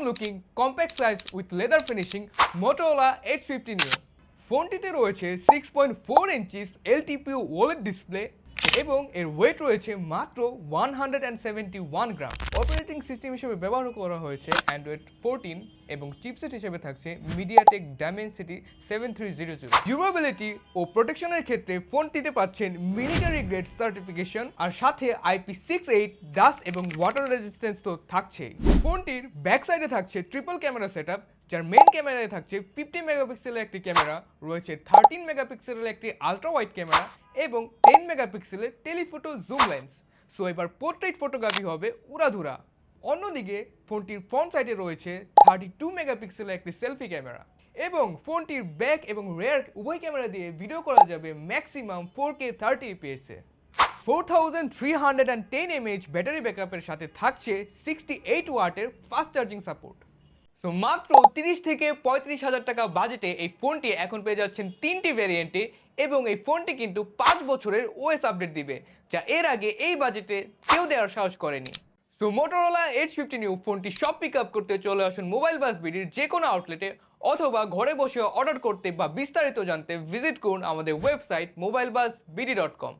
Premium looking compact size with leather finishing Motorola eight fifty neo ফোনটিতে রয়েছে six point four inches LTPO OLED display এবং এর weight রয়েছে মাত্র one hundred and seventy one gram. Operating system হিসেবে ব্যবহার করা হয়েছে অ্যান্ড্রয়েড ফোরটিন এবং চিপসেট হিসেবে থাকছে MediaTek Dimensity seven three zero zero ও প্রোটেকশনের ক্ষেত্রে ফোনটিতে পাচ্ছেন মিলিটারি গ্রেড সার্টিফিকেশন আর সাথে আইপি সিক্স এইট ডাস্ট এবং ওয়াটার রেজিস্ট্যান্স তো থাকছেই। ফোনটির ব্যাক সাইডে থাকছে ট্রিপল ক্যামেরা সেট যার মেন ক্যামেরায় থাকছে ফিফটি মেগাপিক্সেলের একটি ক্যামেরা রয়েছে থার্টিন মেগাপিক্সেলের একটি আলট্রা ওয়াইড ক্যামেরা এবং টেন মেগাপিক্সেলের টেলিফোটো জুম লেন্স সো এবার পোর্ট্রেট ফটোগ্রাফি হবে উড়াধুরা। অন্যদিকে, ফোনটির ফ্রন্ট সাইডে রয়েছে থার্টি টু মেগাপিক্সেলের একটি সেলফি ক্যামেরা এবং ফোনটির ব্যাক এবং রেয়ার উভয় ক্যামেরা দিয়ে ভিডিও করা যাবে maximum four K thirty এপিএসে four thousand three hundred and ten mAh battery ব্যাকআপের সাথে থাকছে সিক্সটি এইট ওয়াটের ফাস্ট চার্জিং সাপোর্ট সো মাত্র তিরিশ থেকে পঁয়ত্রিশ হাজার টাকা বাজেটে এই ফোনটি এখন পেয়ে যাচ্ছেন তিনটি ভ্যারিয়েন্টে এবং এই ফোনটি কিন্তু পাঁচ বছরের ওএস আপডেট দিবে, যা এর আগে এই বাজেটে কেউ দেওয়ার সাহস করেনি। So Motorola eight fifty neo ফোনটি সব পিক আপ করতে চলে আসুন মোবাইল বাস বিডির যে কোনো আউটলেটে অথবা ঘরে বসে অর্ডার করতে বা বিস্তারিত জানতে ভিজিট করুন আমাদের website mobile bus BD dot com